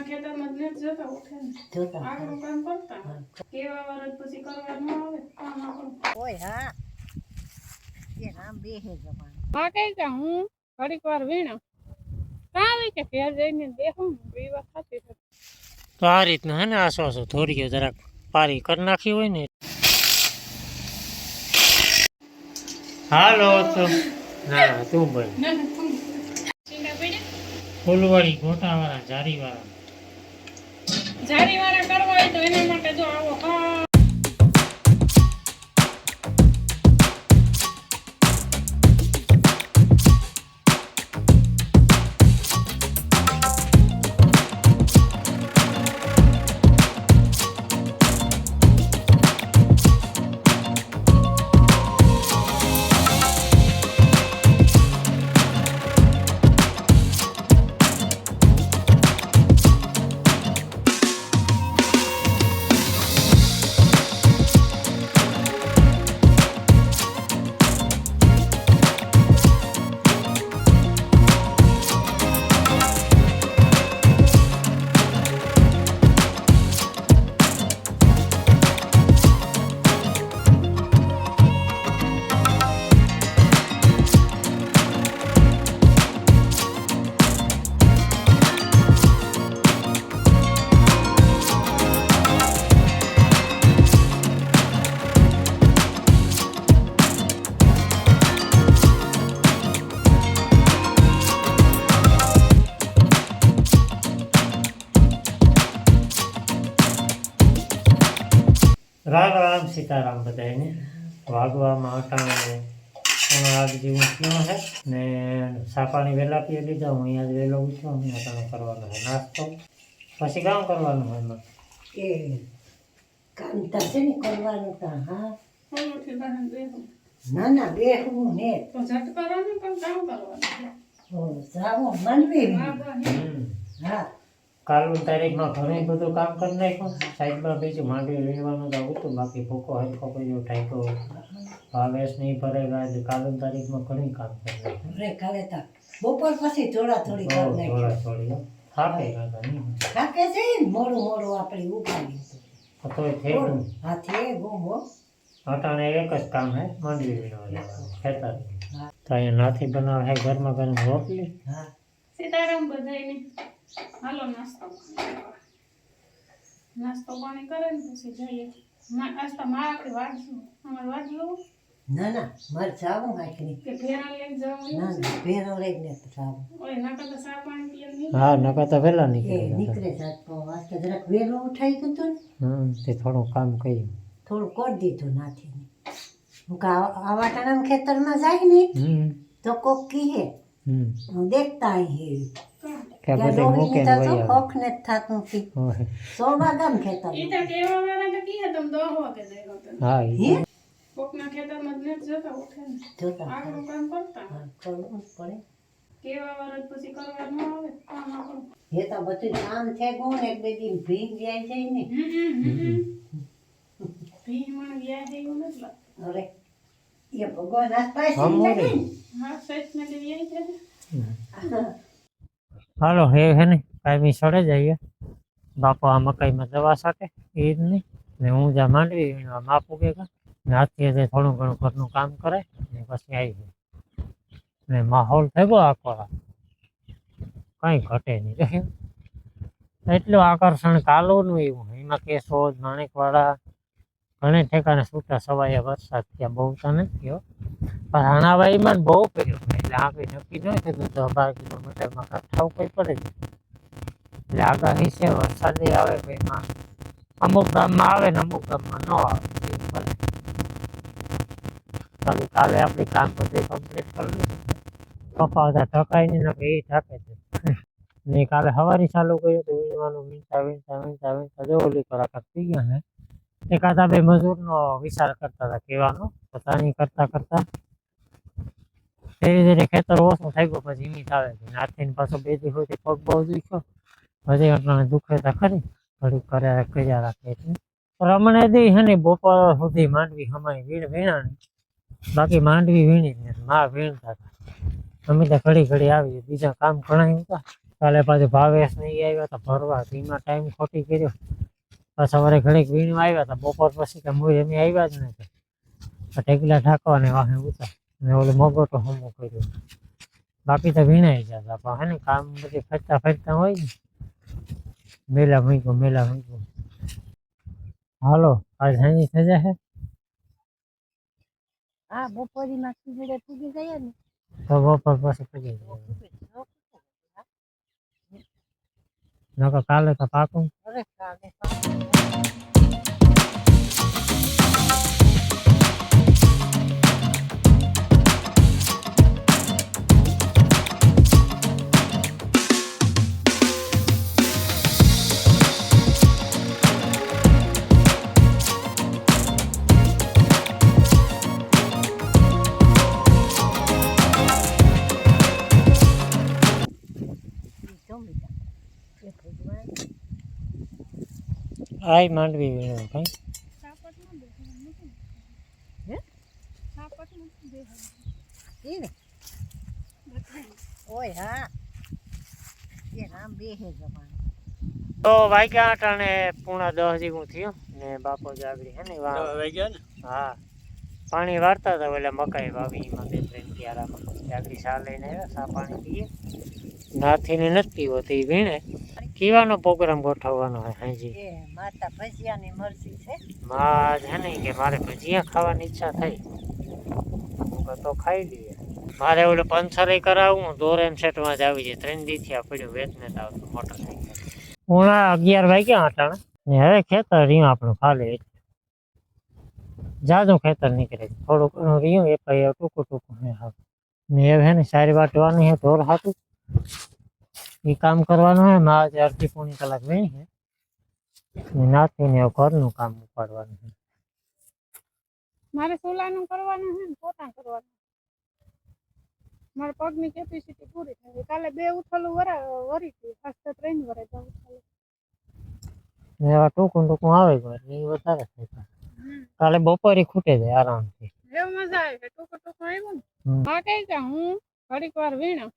કોકના ખેતરમાં જ નથી જતા ઉઠે ને. જોતા આપણું કામ કરતા. કેવા વરસ પછી કરવા ન આવે કામ આપણું. ઓય હા. એ રામ બેહે જમાન હા કઈ કે હું ઘડીક વાર વીણા. કાવી કે ઘેર જઈને દેખું વિવાહ ખાતી. તો આ રીતના હે ને આસો આસો થોડી જરાક પારી કરી નાખી હોય ને. હાલો તો. ના તું બોલ. ના ના ફૂલવાળી ગોટાવાળા જારીવાળા જારી વાળા કરવા હોય તો એના માટે જો આવો. સીતારામ બધાને વાગવામાં અટાણે પણ આજ જેવું થયો છે ને સાપાણી વહેલા પી લીધા હું અહીંયા વહેલો ઉઠ્યો હું અટાણે કરવાનો છે નાસ્તો. પછી કામ કરવાનું હોય એમાં? એ કામ થશે ને કરવાનું તા હા. ના ના બે હું ને. તો ઝટ કરવાનું પણ કામ કરવાનું? ઓ જાવો માનવી. હા. કાલની તારીખમાં ઘણું બધું કામ કરી નાખ્યું. સાઈડમાં બીજું માંડવી વીણવાનું તો હતું. બાકી ભૂકો હરખો કર્યો ટાઈકો ભાવેશ નહીં ભરેગા કાલની તારીખમાં ઘણી કામ કરી નાખ્યું. રે કાલે તા. બપોર પછી થોડા થોડી થોડા થોડી થાકે કાકા નહીં. થાકે છે મોડું મોડું આપણે ઉપાડી તો. તોય થઈ ગયું. હા થઈ ગયું હો. અટાણે એક જ કામ હે માંડવી વીણવા ખેતર. તો અહીંયા નાથી બનાવે હે ઘરમાં ગરમ રોટલી હા. સીતારામ બધાયને. હાલો નાસ્તો નાસ્તો પાણી કરે ને પછી જઈએ. નાસ્તા તો માં આપણે અમારે વાંચવું ના ના મારે ચાવું હાકની. કે ભેરા લઈને જવું ના ના ભેરો લઈને ચાવું ઓય નકા તો ચા પાણી પીએ નહીં? હા નકા તો વહેલા એ નીકળી નીકળે જાત તો વાસ્તે. જરાક વહેલું ઉઠાઈ ગયું ને? હમ તે થોડું કામ કર્યું. થોડું કરી દીધું નાથી હું કા આવા ટાણામાં ખેતરમાં જાય ને હમ. તો કોક કીહે હમ. હું દેખતા અહીં કે બધે મૂકે ને વહી આવે ને થતું કી હોય. સો વાગામ ખેતર ઈ તો કેવા વાળા તો કીએ તમે દહ વાગે જાય હોતે. હા ઈ. હે કોકના ખેતરમાં જ ને જતા ઉઠે ને જોતા આગળ કામ કરતા કરવું પડે કેવા વાળા પછી કરવા ન આવે કામ આપણું એ તો બધું કામ છે ગુણ એક બે દિન ભીગ જાય છે ને હમ, હમ. ભીમણ એવું નથી લાગતું. અરે એ ભગવાન આસપાસ હમ, હા સચ ને વ્યાહ છે ને. હાલો, હે હે ને કાયમી સડે જઈએ બાપો આ મકાઈમાં દવા સાથે એ જ નહીં. ને હું જ્યાં માંડવી વીણવા માપ કે ને હાથથી જે થોડું ઘણું ઘરનું કામ કરે, ને પછી આવી જાય ને માહોલ થઈ ગયો આખો. કંઈ ઘટે નહીં. રહ્યું એટલું આકર્ષણ કાલુનું એવું, એમાં કેશોદ, માણેકવાડા ઘણે ઠેકાણે છૂટા સવાયા વરસાદ ત્યાં બહુ તો નથી થયો પણ રાણાવાઈમાં બહુ કર્યો એટલે આગળ નક્કી ન થતું તો બાર કિલોમીટરમાં કઠાવ કોઈ પડે જ. એટલે આગાહી છે વરસાદ આવે એમાં અમુક ગામમાં આવે ને અમુક ગામમાં ન આવે ભલે. ચાલુ કાલે આપણે કામ બધું કમ્પ્લીટ કરી લીધું. કપાવતા થકાય નહીં એ થાકે છે. ને કાલે સવારે ચાલુ કર્યું તો વીણવાનું વીણતા વીણતા વીણતા વીણતા, જો ઓલી કલાકાર થઈ ગયા ને. એકાદા બે મજૂરનો વિચાર કરતા હતા કહેવાનો પોતાની કરતા કરતા. ધીરે ધીરે ખેતર ઓછું થઈ ગયું, પછી ઈમી આવે છે. નાથીને પાછો બે સુધી પગ બહુ દુખ્યો. હજી એટલા દુખે તો ખરી, ઘડીક કર્યા કર્યા રાખે છે. રમણે દી હે ને બપોર સુધી માંડવી હમાઈ વીણ વીણાણી. બાકી માંડવી વીણી મા વીણતા હતા. અમે તો ઘડી ઘડી આવી બીજા કામ ઘણા હતા કાલે પાછું ભાવેશ નહીં આવ્યા હતા ભરવા, ધીમા ટાઈમ ખોટી કર્યો. સવારે ઘડીક વીણવા આવ્યા હતા બપોર પછી કે મુઈ એમ આવ્યા જ નથી. ટેકલા ઠાકવાને વાહે ઉતા ને ઓલો મગોટો હમો કર્યો. બાકી તો વીણાઈ જતા પણ હે ને કામ બધી ફરતા ફરતા હોય ને. મેલા મૂક્યો મેલા મૂક્યો. હાલો આજ હાની થઈ જશે હા બપોરીમાં ખીજડે પૂગી ગયા ને. તો બપોર પછી પડી જાય નકર કાલે તો પાકું અરે કાલે એ રામ બેહે જવાનું તો વાગ્યા અટાણે પૂણા દસ જેવું થયું ને બાપો જાગડી હે ને? વા- હા. પાણી વાળતા હતા એટલે મકાઈ વાવી એમાં બે ત્રણ ક્યારામાં જાગડી સા લઈને આવ્યા સા પાણી પીએ. નાથીને નથી પીવો તો ઈ વીણે. કીવાનો પ્રોગ્રામ ગોઠવવાનો હોય હાજી. માતા ભજીયાની મરજી છે? માં છે ને કે મારે ભજીયા ખાવાની ઈચ્છા થઈ. હું તો ખાઈ લઈએ. મારે ઓલું પંચરે કરાવવું દોરેન સેટમાં જ આવી જાય. ત્રણ દી થયા પડ્યું વેચને તો આવતું મોટરસાઇકલ ઉણા અગિયાર વાગ્યા અટાણે ને? હવે ખેતર રહ્યું આપણું ખાલી જાજુ ખેતર નીકળે છે. થોડુંક ઘણું રહ્યું એ પછી ટૂંકું ટૂંકું હા ને હવે હે ને સારી વાટવાની હે ઢોર હાથું એ કામ કરવાનું હોય મારે અડધી પોણી કલાક વેણી હે. ને ઘરનું કામ ઉપાડવાનું છે મારે સોલાનું કરવાનું છે ને પોતા કરવાનું. મારા પગની કેપેસિટી પૂરી થઈ કાલે બે ઉથલું વરા વરી હતી ફર્સ્ટ ત્રણ વરે તો ઉથલું. એવા ટૂંકું ટૂંકું આવે એ વધારે થાય કાલે બપોરે ખૂટે જાય આરામથી. એવું મજા આવે ટૂંકું ટૂંકું આવ્યું ને. હા કઈ હું ઘડીક વાર વીણા.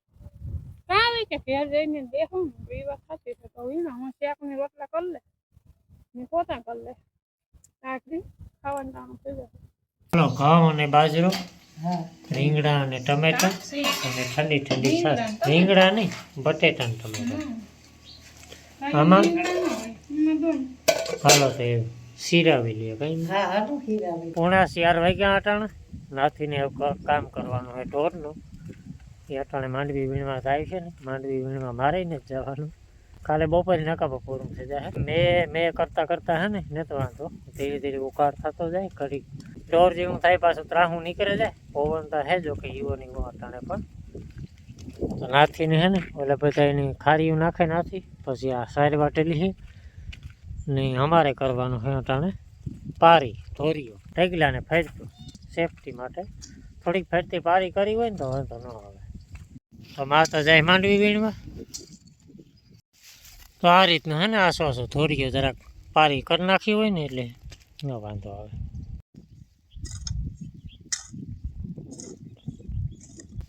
આવી કે ઘેર જઈને બેહું એ વાત સાચી છે તો વીણા હું શાકની રોટલા કરી લે ને પોતા કરી લે આખરી ખાવાનું ટાણું થઈ જશે ચલો ઘઉં અને બાજરો હા રીંગણા અને ટમેટા અને ઠંડી ઠંડી છાશ રીંગણા નહીં બટેટા ને ટમેટા આમાં? હાલો તો એ સિરાવી લઈએ કઈ નહીં. હા હાલો હીરા પોણા ચાર વાગ્યા અટાણે નાથીને હવે ક- કામ કરવાનું હોય ઢોરનું એ અટાણે માંડવી વીણવા જાય છે ને, માંડવી વીણવા મારે ને જ જવાનું. કાલે બપોરે નકાબો પૂરું થઈ જાય. મેં મેં કરતા કરતા હે ને ને તો વાંધો. ધીરે ધીરે ઉકાર થતો જાય ઘડી ચોર જેવું થાય, પાછું ત્રાહું નીકળે જાય. પવન તો હે જો કે ઈવો ને ઈવો અટાણે, પણ તો નાથીને હે ને, ઓલે બધા એની ખારીઓ નાખે નાથી, પછી આ સાઈડ વાટેલી છે ને અમારે કરવાનું છે અટાણે પારી, ધોરીઓ, ઢગલાને ફેરતું, સેફટી માટે. થોડીક ફેરતી પારી કરી હોય ને તો વાંધો ન આવે. તો માતા જાય માંડવી વીણવા. તો આ રીતનું હે ને આસો આસો ગયો જરાક પારી કરી નાખી હોય ને એટલે ન વાંધો આવે.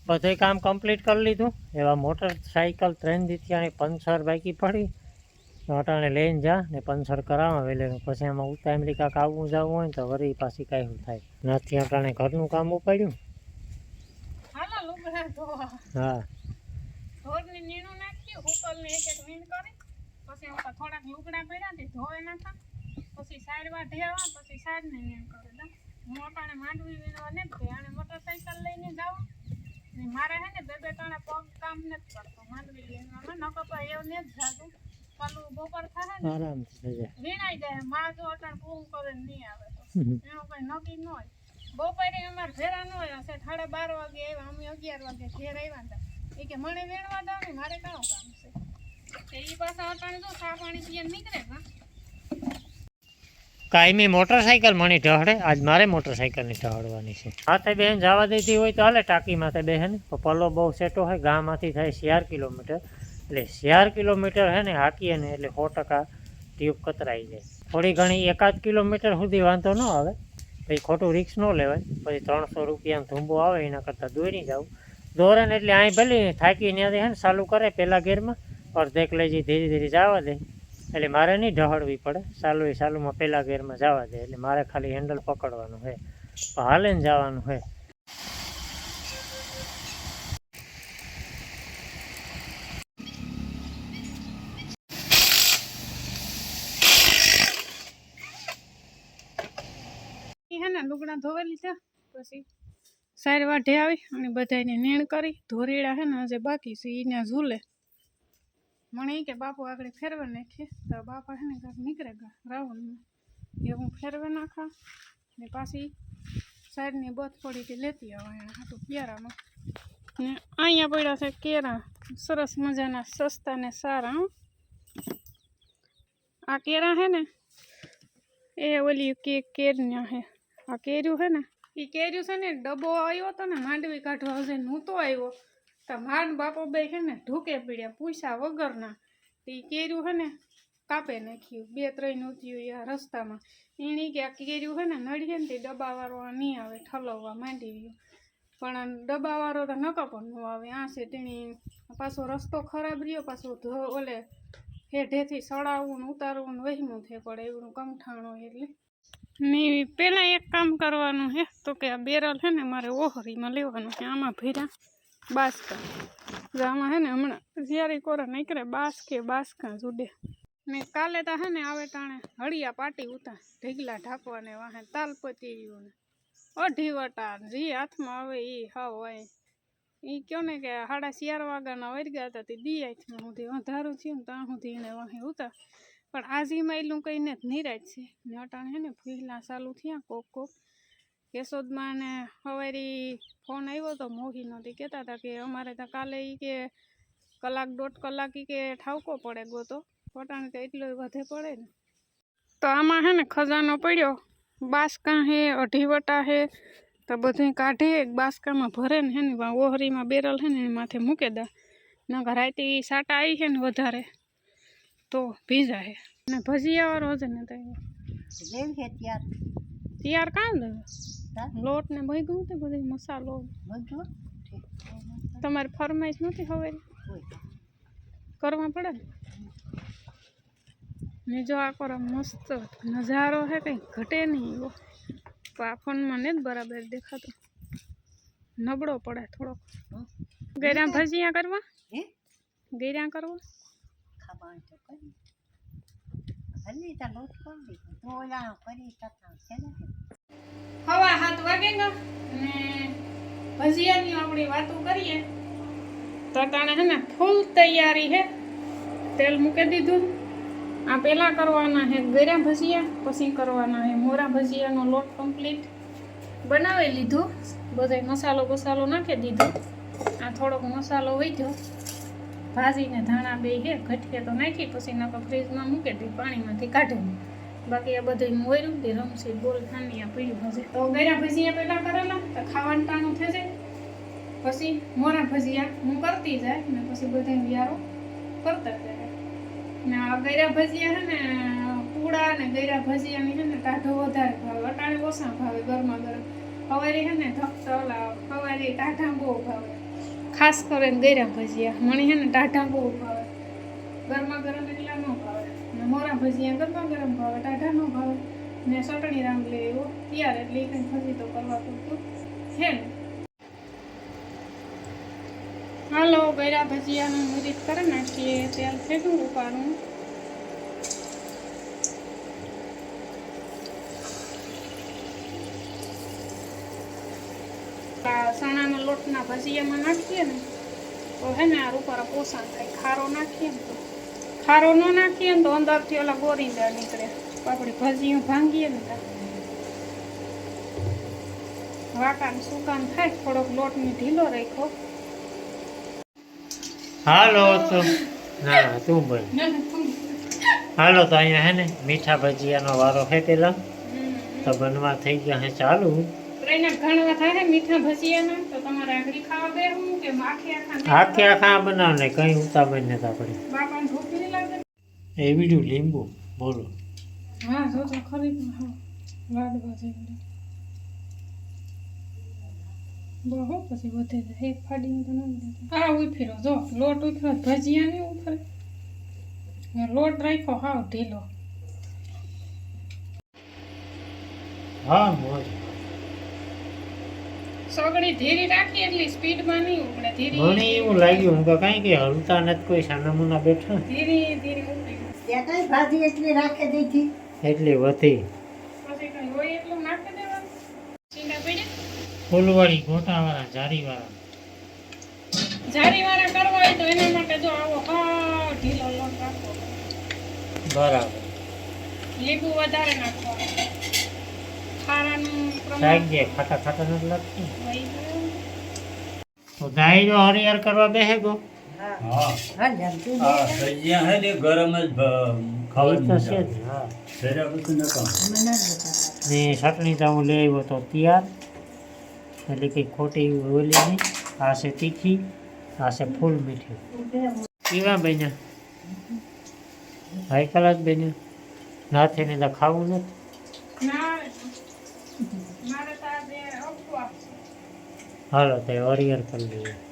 બધું કામ કમ્પ્લીટ કરી લીધું. એવા મોટરસાઇકલ ત્રણ દીથી અહીં પંચર બાકી પડી. તો અટાણે લઈને જા ને પંચર કરાવવા વેલે પછી આમાં ઉતામલી કાંક આવવું જવું હોય ને તો વળી પાછી કાંઈ થાય. નથી અટાણે ઘરનું કામ ઉપાડ્યું. હા. ઢોરની નીણું નાખ્યું હુકલને એક એક વીણ કરી પછી ઉપર થોડાક લુગડા પડ્યા તે ધોઈ નાખા પછી સાઈડમાં ઢેવા પછી સાઈડને નીણ કરે દા હું અટાણે માંડવી વીણવા ને આને મોટરસાઇકલ લઈને જાઉં. ને મારે હે ને બે બે ત્રણ પગ કામ નથી કરતો માંડવી વીણવામાં નકો તો એવું ને જ જાતું કાલું બપોર થાય ને આરામથી વીણાઈ જાય માં જો અટાણ પૂરું કરે નહીં આવે તો. એનું કઈ નક્કી ન હોય. બપોરે અમારે ભેરા ન હોય હશે સાડા બાર વાગે આવ્યા અમે અગિયાર વાગે ઘેર આવ્યા હતા. એ કે મને વેણવા દો ને મારે કામ કામ છે. એ પાછા અટાણે તો સા પાણી પીએ નીકળે કાયમી મોટરસાઇકલ મણી ઢહડે, આજ મારે મોટરસાઇકલની ઢહડવાની છે. હાથે બહેન જવા દેતી હોય તો હાલે ટાંકી માથે બહેન પલ્લો બહુ સેટો હોય ગામમાંથી થાય ચાર કિલોમીટર. એટલે ચાર કિલોમીટર હે ને હાકીએ ને એટલે સો ટકા ટ્યુબ કતરાઈ જાય. થોડી ઘણી એકાદ કિલોમીટર સુધી વાંધો ન આવે. પછી ખોટું રિક્સ ન લેવાય. પછી ત્રણસો રૂપિયાનો ધૂંબો આવે, એના કરતાં દોરી જાવ દોરે ને એટલે અહીં ભલે થાકી ત્યાંથી હે ને, ચાલુ કરે પહેલાં ગેરમાં અડધેક લઈ જઈ ધીરે ધીરે જવા દે. એટલે મારે નહીં ઢહળવી પડે, ચાલુ એ ચાલુમાં પહેલા ગેરમાં જવા દે, એટલે મારે ખાલી હેન્ડલ પકડવાનું હોય પણ હાલે ને જવાનું હોય ઈ હે ને, લુગડા ધોવા લીધા પછી સાર વાઢે આવી અને બધાને નેણ કરી. ધોરીડા હે ને આજે બાકી છે એને ઝૂલે. મને ઈ કે બાપુ આગળ ફેરવા નાખીએ. તો બાપા હે ને કાંઈક નીકળે ગા, રાવણમાં. એ હું ફેરવે નાખા ને પાછી સાઈડની બથ પડી હતી લેતી આવા એના હાટું પ્યારામાં. ને અહીંયા પડ્યા છે કેરા. સરસ મજાના, સસ્તા ને સારા, હો. આ કેરા હે ને, એ ઓલી કે કેરન્યા હે. આ કેર્યું હે ને એ કેર્યું છે ને, ડબ્બો આવ્યો હતો ને માંડવી કાઢવા હશે નહોતો આવ્યો. તો માંડ બાપો બે છે ને ઢૂકે પીડ્યા, પૂછ્યા વગરના. એ કેર્યું છે ને, કાપે નાખ્યું. બે ત્રણ નૂત્યું આ રસ્તામાં. એણે કે આ કેર્યું છે ને નડીએ ને તે ડબ્બાવાળો આ નહીં આવે, ઠલવવા માંડી ગયું પણ ડબ્બાવાળો તો નકો પણ ન આવે. આ છે તેણી, પાછો રસ્તો ખરાબ રહ્યો, પાછો ધો, ઓલે હેઠેથી સડાવવું ને ઉતારવું ને વહીમું થઈ પડે એવું કમઠાણો એટલે. ને પહેલાં એક કામ કરવાનું હે, તો કે આ બેરલ છે ને મારે ઓહરીમાં લેવાનું છે, આમાં ભીરા બાસકા. આમાં હે ને હમણાં જ્યારે કોરા નીકળે બાસકે બાસકા જુડે. ને કાલે તો હે ને આવે ટાણે હળિયા પાટી ઉતા, ઢીગલા ઢાંકવાને વાહે તાલપતી ને. અઢી વટા જે હાથમાં આવે એ હાવ હોય. એ કહો ને કે સાડા ચાર વાગ્યાના વર્ગ્યા હતા, તે દી આઠમાં સુધી વધારું થયું ને ત્યાં સુધી એને વાહે ઉતા. પણ આજે માયલું કહીને જ નિરાજ છે. ને અટાણે હે ને ફીલા ચાલુ થયા, કોક કોક. કેશોદમાં ને સવારી ફોન આવ્યો તો મોહીનો તે કહેતા હતા કે અમારે તો કાલે ઈ કે કલાક દોઢ કલાક ઈ કે ઠાવકો પડે ગોતો. અટાણે તો એટલો વધે પડે ને. તો આમાં હે ને ખજાનો પડ્યો. બાસકા હે, અઢી વટા હે. તો બધું કાઢે, એક બાસકામાં ભરે ને હે ને વા ઓહરીમાં બેરલ હે ને, એની માથે મૂકે દા. નકર રાતે ઈ સાટા આવી છે ને વધારે. તો ભીજા હે ને ભજીયા વાળો હશે ને તો ત્યાર. તૈયાર કાં દે લોટ ને ભેગું તે બધું મસાલો. તમારે ફરમાઈશ નથી હવે કરવા પડે ને? જો આ કરો મસ્ત નજારો હે કંઈ ઘટે નહીં એવો. તો આ ફોનમાં ને જ બરાબર દેખાતો. નબળો પડે થોડોક. ગૈરા ભજીયા કરવા? ગેરા કરવા? ખાવાનું તો કરી. હલી તા લોટ કોણ દીધો તો ઓલા કરી તથા છે ને હવા હાથ વાગે ને ભજીયાની આપણી વાતો કરીએ. તો તાણે હે ને, ફૂલ તૈયારી હે. તેલ મૂકી દીધું. આ પહેલાં કરવાના હે ગળ્યા ભજીયા, પછી કરવાના હે મોરા ભજીયાનો લોટ કમ્પ્લીટ બનાવી લીધો. બધો મસાલો બસાલો નાખી દીધો. આ થોડોક મસાલો વહીધો ભાજીને ધાણા બે હે, ઘટકે તો નાખી, પછી નકર ફ્રીજમાં મૂકી દી પાણીમાંથી કાઢી બાકી આ બધું મોર્યું તે રમશે, બોલ ખાંડિયા પીડ્યું હશે તો ગેરા ભજીયા પહેલાં કરેલા, તો ખાવાનું ટાણું થશે પછી મોરા ભજીયા હું કરતી જાય, ને પછી બધા વિયારો કરતા જાય. ને આ ગૈરા ભજીયા છે ને, પૂડા ને ગૈરા ભજીયાની છે ને ટાઢો વધારે ભાવે, અટાણે ઓછા ભાવે ગરમા ગરમ. સવારે છે ને ધક્ત ઓલા સવારે ટાઢા બહુ ભાવે. ખાસ કરીને ગૈરા ભજીયા. મને છે ને ટાઢા બહુ ભાવે. ગરમા ગરમ એટલા ન ભાવે. મોરા ભજીયા ગરમા ગરમ ભાવે, ટાઢા ન ભાવે. ને ચટણી રામ લે એવો. તૈયાર એટલે એ કંઈ ભજી તો કરવા પૂરતું છે ને. હાલો ગૈરા ભજીયાનું મુરીત કરી નાખીએ. તેલ ફેંકું ઉપાડું આ લોટના ભજીયામાં નાખીએ ને તો હે ને આ રૂપારા પોસાણ થાય. ખારો નાખીએ ને તો. ખારો ન નાખીએ ને તો અંદરથી ઓલા ગોરીંદા નીકળે. આપણી ભજીયું ભાંગીએ ને તો. વાકાન સુકાન થાય થોડોક લોટની ઢીલો રાખ્યો. હાલો તો ના તું બોલ. હાલો તો અહીંયા હે ને મીઠા ભજીયાનો વારો છે પેલા? તો બનવા થઈ ગયા હે ચાલુ. ટ્રેને ઘણા થાય મીઠા ભજીયાના તો તમારે આંગળી ખાવા બેહવું કે આખે આખા આખે આખા બનાવ કઈ ઉતાવળ નથી આપણે. બાપાને ભૂખ નહીં લાગે? એ બીજું લીંબુ બોલો. હા જો તો ખરી હા લાડવા જેવડી બહુ પછી વધે જાય. એક ફાડીને તો નથી દેતા હા ઉફેરો જો લોટ ઉફેરો ભજીયા નહીં ઉફરે. લોટ રાખ્યો હાવ ઢીલો. હા મોજ. સગડી ધીરી રાખી એટલી સ્પીડમાં નહીં ઉપડે મને એવું લાગ્યું. હું કાંઈ કે હલતા નથી કોઈ સાનામુના બેઠા. ધીરી ધીરી ઉપડી ત્યાં કઈ ભાજી એટલી રાખે દીધી એટલી વધી. પછી કઈ હોય એટલું નાખી દેવાનું? ચીંડા પડ્યા? ફૂલવાળી ગોટાવાળા જારીવાળા. જારીવાળા કરવા હોય તો એના માટે જો આવો હા ઢીલો લોટ રાખો બરાબર. લીંબુ વધારે નાખવાનું. ખારાનું પ્રમાણ શાક જે ખાટા ખાટા નથી લાગતું વહી ગયું. તો દાયરો હરિયાર કરવા બેસે ગો હા હા હા જમતું આ સજ્યા હે ને ગરમ જ ભ- ખાવાની તો મજા છે આવે. જ હા ફેર્યા પછી નકામ. મને જ બતાવતા. ને ચટણી તો હું લઈ આવ્યો તો તૈયાર એટલે કંઈ ખોટી ઓલી નહીં આ છે તીખી આ છે ફૂલ મીઠી કેવા બન્યા હાઈ કલાક બન્યા નાથી ને તો ખાવું નથી ના મારે તો આ બે અપવાસ છે. હાલો તે વરિયર કરી લઈએ